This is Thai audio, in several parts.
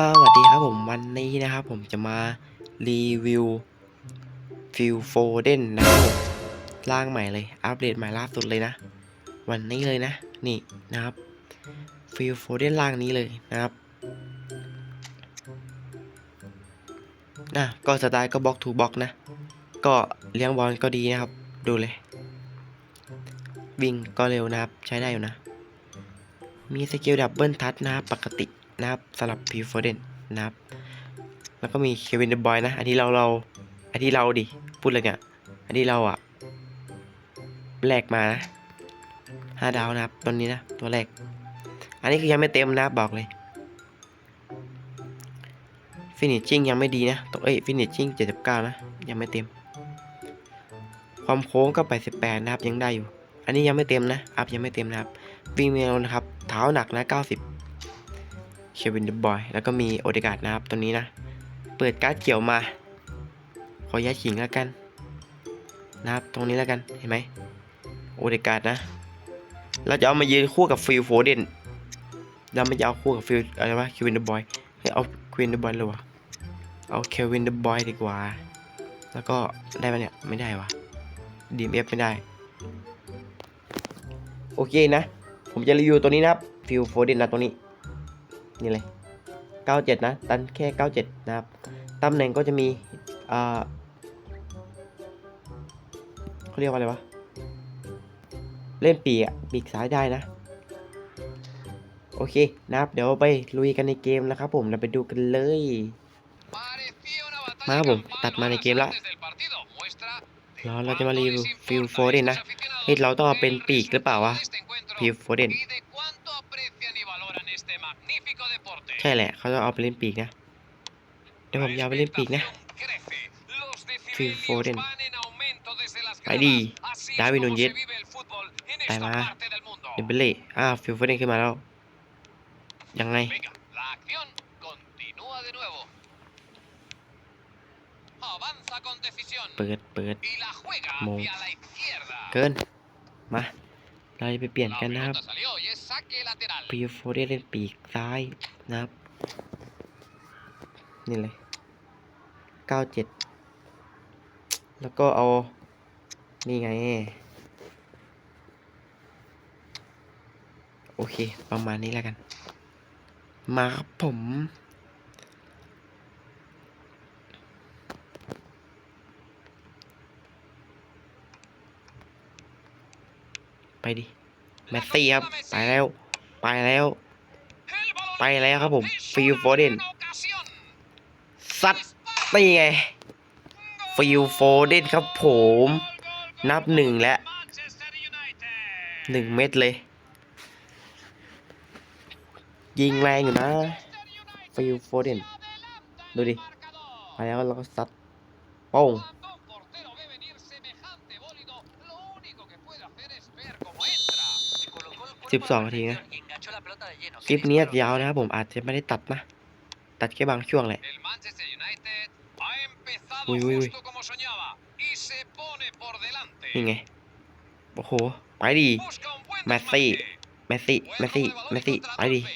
สวัสดีครับผมวันนี้นะครับผมจะมารีวิวฟิลโฟเดนนะครับผมร่างใหม่เลย อัปเดตใหม่ล่าสุดเลยนะ วันนี้เลยนะ นี่นะครับฟิลโฟเดนร่างนี้เลยนะครับนะก็สไตล์ก็บล็อกทูบล็อกนะ ก็เลี้ยงบอลก็ดีนะครับ ดูเลย วิ่งก็เร็วนะครับ ใช้ได้อยู่นะ มีสกิลดับเบิลทัชนะครับปกติ นะครับสำหรับพีฟอร์เดนนะครับ แล้วก็มีเควินเดบอยนะ อันที่เราเรา อันที่เราดิ พูดเลยเนี่ย อันที่เราอะแลกมานะห้าดาวนะครับตัวนี้นะ ตัวแรก อันนี้คือยังไม่เต็มนะบอกเลยฟินิชชิ่งยังไม่ดีนะตัวเอ้ยฟินิชชิ่งเจ็ดสิบเก้านะ ยังไม่เต็ม ความโค้งก็ไปสิบแปดนะครับยังได้อยู่ อันนี้ยังไม่เต็มนะอัพยังไม่เต็มนะครับวิ่งเมลนะครับ เท้าหนักนะ90 เควินเดบอย แล้วก็มีโอเดกาดนะครับตัวนี้นะ เปิดการ์ดเขียวมา ขอย้ายขิงแล้วกัน นะครับตรงนี้แล้วกันเห็นไหมโอเดกาดนะ เราจะเอามายืนคู่กับฟิลโฟเดนเราไม่จะเอาคู่กับฟิลอะไรวะเควินเดบอยเฮ้ยเอาเควินเดบอยเลยวะเอาเควินเดบอยดีกว่า แล้วก็ได้ปะเนี่ยไม่ได้วะดีเอฟไม่ได้โอเคนะ ผมจะรีวิวตัวนี้นะครับฟิลโฟเดนนะตัวนี้ นี่เลย 97 นะ ตันแค่ 97 นะครับ ตำแหน่งก็จะมีอ่าเขาเรียกว่าอะไรวะ เล่นปีกอะปีกซ้ายได้นะ โอเคนะครับ เดี๋ยวไปลุยกันในเกมนะครับผม เราไปดูกันเลย มาครับผม ตัดมาในเกมละเราเราจะมารีวิวฟิลโฟเดนนะเฮ้ยเราต้องเอาเป็นปีกหรือเปล่าวะฟิลโฟเดน ใช่แหละเขาจะเอาไปเล่นปีกนะเดี๋ยวผมจะเอาไปเล่นปีกนะ Phil Foden ไปดีดาวินนูนเยสไปมาเดเบเล่อ้าวฟิลโฟเดนขึ้นมาแล้ว ยังไงเปิด เปิด y la juega Mo- hacia la izquierda. เกิน มา เราจะไปเปลี่ยน La กันนะครับ pelota salió y es saque lateral. ฟิลโฟเดนเล่นปีกซ้ายนะครับ นี่เลย97แล้วก็เอา นี่ไง โอเค ประมาณนี้แล้วกัน มาครับผม ดิแมสซี่ครับ ไปแล้ว ไปแล้ว ไปแล้วครับผมฟิล una โฟเดนซัดนี่ไงฟิลโฟเดนครับผม นับหนึ่งแล้วหนึ่งเม็ดเลย ยิงแรงอยู่นะฟิลโฟเดนดูดิ ไปแล้วเราก็ซัดโป้ง 12นาทีนะคลิปนี้อาจจะยาวนะครับผมอาจจะไม่ได้ตัดนะ ตัดแค่บางช่วงแหละ El Manchester United ha empezado Uy, uy, uy. justo como soñaba y se pone por delante. นี่ไง โอ้โห ไปดี Busca un buen Messi, desmarque. เมสซี่เม Juega สซี่ con el balón เมสซี่ contra ไปดี golpe.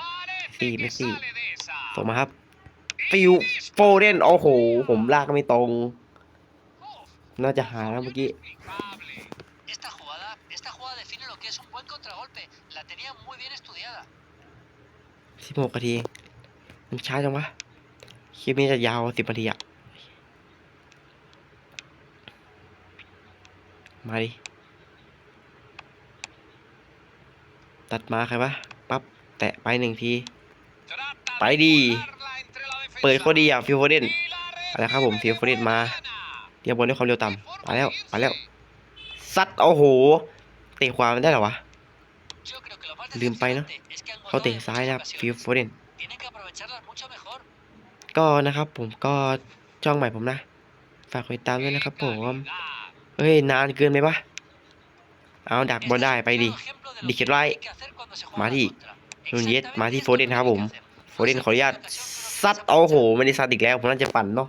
Parece Sí, que Messi. sale de esa. ส่งมาครับ Y ฟิลโฟเดนโอ้โห ผมลากไม่ตรง Uf, น่าจะหาแล้วเมื่อกี้ tenía muy bien estudiada. สิบหกนาที มันช้าจังวะคลิปนี้จะยาวสิบนาทีอะมาดิ ตัดมาใครวะ ปั๊บ แตะไปหนึ่งที ไป de di. colarla entre la defensa. เปิดโคดีอะฟิลโฟเดนอะไรครับผม Phil Foden มาเรียบบอลด้วยความเร็วต่ำไปแล้ว ไปแล้ว ซัด โอ้โห เตะขวามันได้หรอวะ ลืมไปเนอะ decepcionante es que han เขา gozado เตะ de ซ้าย muchas นะครับฟิล ocasiones. โฟเดน Tienen que aprovecharlas mucho mejor. ก็นะครับผมก็ช่องใหม่ผมนะ ฝากกดติดตามด้วยนะครับผมเฮ้ย นานเกินไหมปะเอาดักบอลได้ไปดิ Claro ejemplo de lo Di que que right. hay que hacer cuando se juega Mati. en contra. นุ่นเย็ด Exactamente มาที่ esto โฟเดน es lo ครับ que ผ hay ม que hacer. โฟเดนขออนุญาตซัดโอ้โหไม่ได้ซัดอีกแล้วผมน่าจะปั่นเนาะ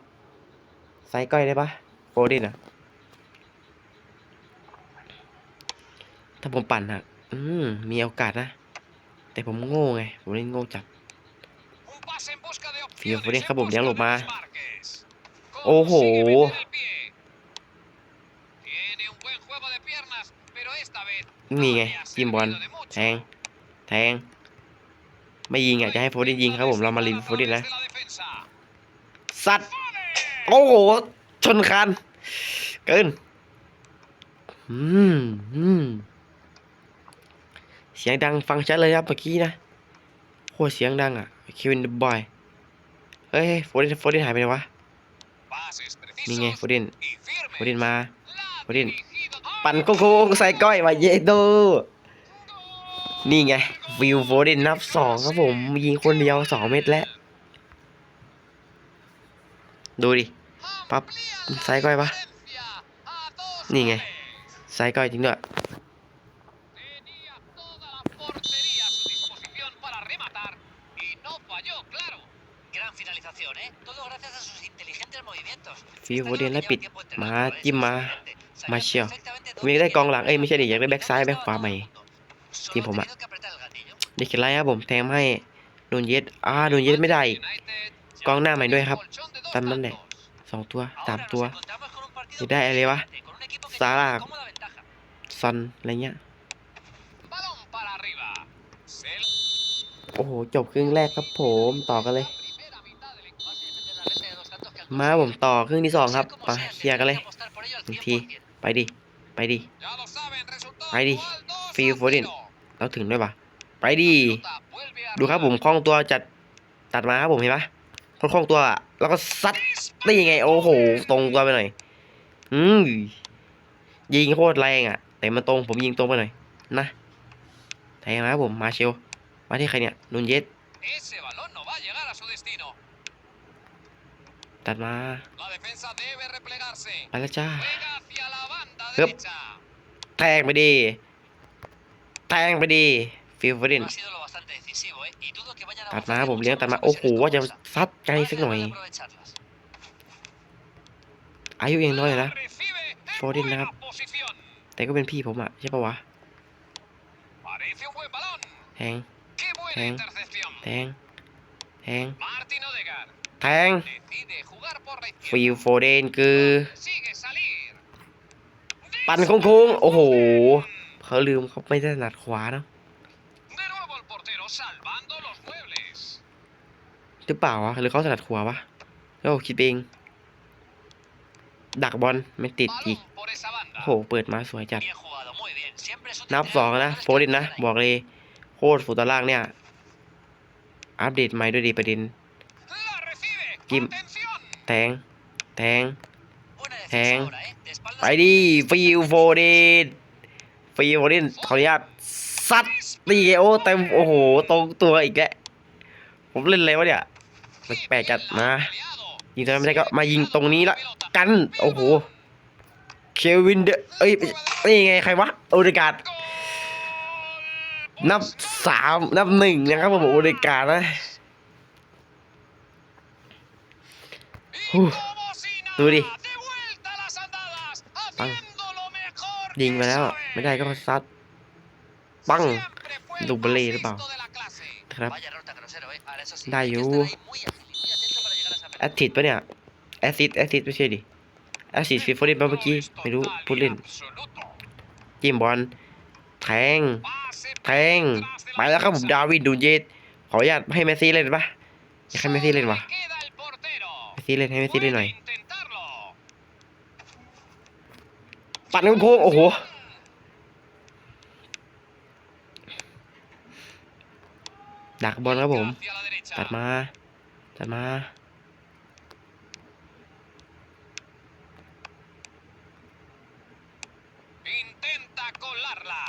ไซส์ก้อยได้ปะโฟเดนอะถ้าผมปั่นอะ อืม มีโอกาสนะ แต่ผมโง่ไง ผมเล่นโง่จัดฟิวเล่นครับผมเลี้ยงหลบมา โอ้โห นี่ไงยิมบอลแทง แทง ไม่ยิงอะ จะให้โฟดินยิงครับผม เรามาลินโฟรินแล้วสัตว์ โอ้โห ชนคัน เกิน อืม อืม เสียงดังฟังชัดเลยครับเมื่อกี้นะโคตรเสียงดังอะเควินบอยเฮ้ยโฟเดนโฟเดนหายไปไหนวะนี่ไงโฟเดนโฟเดนมา La ha Foden. dirigido. ปั่นโค้งใส่ก้อยมาเยโดนี่ไงวิวโฟเดนนับสองครับผมยิงคนเดียวสองเม็ดแล้วดูดิปั๊บใส่ก้อยปะนี่ไงใส่ก้อยจริงด้วย ฟีโวเดนไล่ปิดมาจิ้มมามาเชียวผมอยากได้กองหลังเอ้ยไม่ใช่ดิอยากได้แบ็กซ้ายแบ็กขวาใหม่ทีมผมอะนี่คือไรครับผมแทงให้นูนเย็ดอ่านูนเย็ดไม่ได้กองหน้าใหม่ด้วยครับตันนั้นแหละสองตัวสามตัวจะได้อะไรวะซาลาซันอะไรเงี้ยโอ้โหจบครึ่งแรกครับผมต่อกันเลย มาผมต่อครึ่งที่สองครับ Sea como มา sea, เคลียร์กันเลย tienen que apostar por ello al หนึ่งที 100%. ไปดิไปดิ Ya lo saben, resultado Ahí di. actual, dos Phil a Foden. cero. เราถึงด้วยปะไปดิ Pelota vuelve a ดูครับผม rodar. คล่องตัวจัดตัดมาครับผมเห็นปะคล่องตัวอะแล้วก็ซัดนี่ไงโอ้โหตรงตัวไปหน่อยอืมยิงโคตรแรงอะ แต่มันตรงผมยิงตรงไปหน่อยนะแทงมาครับผมมาเชลมาที่ใครเนี่ยนุนเยส ตัดมา La defensa debe replegarse. ไปแล้วจ้า Juega hacia la banda Hup. derecha. แทงไปดีแทงไปดีฟิลฟอร์เดน No ha sido lo bastante decisivo, ¿eh? Y dudo que vayan a ตัดมา gozar de ผมเลี้ยง muchas ตัดมา más โอ้โห ocasiones ว่าจะ como esta. ซัดไกลสักหน่อย Vale aprovecharlas. อายุยังน้อยอยู่นะ Recibe en Foden, buena นะครับ posición. แต่ก็เป็นพี่ผมอะ ใช่ปะวะ Parece un buen balón. แทง Qué buena Bien. intercepción. แทงแทง Martin Odegaard แทงฟิลโฟเดนคือ ปั่นโค้งๆ โอ้โหเขาลืมเขาไม่ได้ถนัดขวาเนอะหรือเปล่าวะหรือเขาถนัดขวาวะแล้คิดเองดักบอลไม่ติดอีกโอ้โหเปิดมาสวยจัด นับสองนะโฟ que เดนนะ บอกเลย โคตรฝูตารางเนี่ย อัปเดตใหม่ด้วยดีประเด็น recibe. Kim. Atención. แทง แทง Buena defensa Bien. ahora, ¿eh? De espaldas ไป a ดิฟิลโฟเดนฟิลโฟเดนขออนุญาตซัดตีโอเต็มโอ้โห ตรงตัวอีกแล้วผมเล่นอะไรวะเนี่ย Qué แปลกๆจัด bien มา la ha peleado. ยิงตรงนั้นไม่ได้ก็มายิงตรงนี้ละกัน โอ้โห เควินเดเอ้ยนี่ไงใครวะ โอเดการ์ด Gol. นับสามนับหนึ่งนะครับผมโอเดการ์ดนะ ดูดิปังยิงไปแล้ว ไม่ได้ก็ซัด ปังดูเบลีหรือเปล่า ครับ ได้อยู่แอตติดปะเนี่ย แอติดแอติดไม่ใช่ดิ แอติดฟีฟอร์ดเมื่อกี้ ไม่รู้พูดเล่นจิ้มบอลแทง แทง ไปแล้วครับผมดาวิดดูเยตขออนุญาตให้เมสซี่เล่นปะอยากให้เมสซี่เล่นวะ ซี่เล่นให้เมสซี่เล่นหน่อย Puede intentarlo. ปัดโค้งๆโอ้โหดักบอลครับผม Hacia la derecha. ตัดมา ตัดมา Intenta colarla.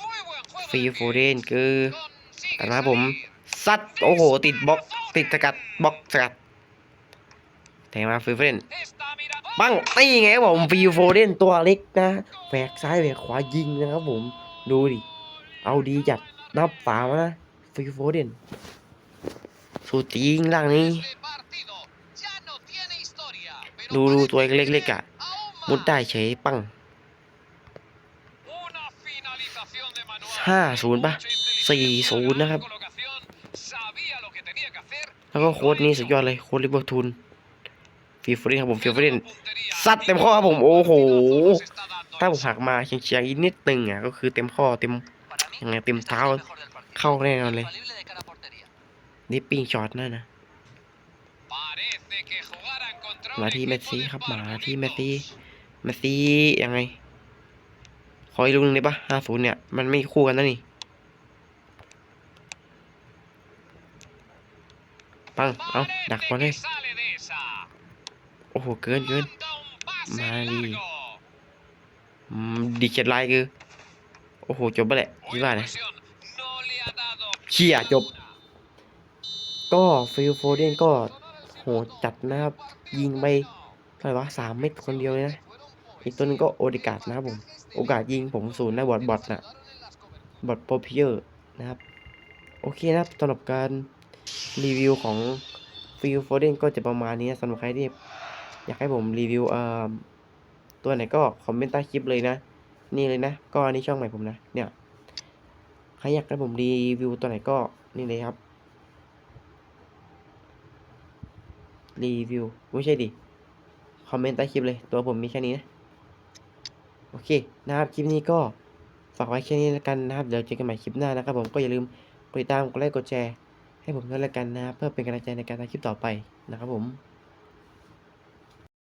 Muy buen juego ฟรี de โฟ pie. เดนคือ Consigue ตัดมาครับผม salir. ซัด โอ้โห ติดบล็อก ติดสกัดบล็อกสกัด แทงมาฟรีโฟเดนปังตีไงครับผมฟรีโฟเดนตัวเล็กนะแฝกซ้ายแฝกขวายิงนะครับผมดูดิ เอาดีจัดนับสามนะฟรีโฟเดนสุดจริงล่างนี้ ดูดูตัวเล็กๆอะมุดได้เฉยปังห้าศูนย์ปะสี่ศูนย์นะครับ แล้วก็โค้ดนี้สุดยอดเลย โค้ดลิเวอร์พูล ฟีฟรีครับผมฟีฟรีซัดเต็มข้อครับผมโอ้โหถ้าผมหักมาเฉียงๆอีกนิดนึงอะก็คือเต็มข้อเต็ม Para mí, Yang tim esta es tahu el mejor del partido. kau ni oleh. Infalible de cara a portería. ดิปปิ้งช็อตนั่นนะมาที่เมสซี่ครับมาที่เมสซี่เมสซี่ยังไงขออีกลูกหนึงได้ปะห้าศูนย์เนี่ย มันไม่คู่กันนะนี่ ปัง เอาดักบอลเลย โอ้โห เกินเกิน Manda un pase Mali. largo. อืมดีเจ็ดลน์คือ โอ้โห จบไปแหละคิดว่านะเชี่ยจบ ก็ฟิลโฟเดนก็โหจัดนะครับ ยิงไปเท่าไหร่วะสามเม็ดคนเดียวเลยนะ อีกตัวหนึงก็โอดิกาดนะครับผม โอกาสยิงผมศูนย์นะบอทบอทนะบอทโปรเพียร์นะครับ โอเคนะครับสำหรับการรีวิวของฟิลโฟเดนก็จะประมาณนี้นะสำหรับใครที่ อยากให้ผมรีวิวเอ่อตัวไหนก็คอมเมนต์ใต้คลิปเลยนะ นี่เลยนะก็อันนี้ช่องใหม่ผมนะ เนี่ยใครอยากให้ผมรีวิวตัวไหนก็นี่เลยครับรีวิวไม่ใช่ดิคอมเมนต์ใต้คลิปเลย ตัวผมมีแค่นี้นะ โอเคนะครับ คลิปนี้ก็ฝากไว้แค่นี้แล้วกันนะครับ เดี๋ยวเจอกันใหม่คลิปหน้านะครับผมก็อย่าลืมกดติดตามกดไลค์กดแชร์ให้ผมด้วยแล้วกันนะ เพื่อเป็นกำลังใจในการทำคลิปต่อไปนะครับผม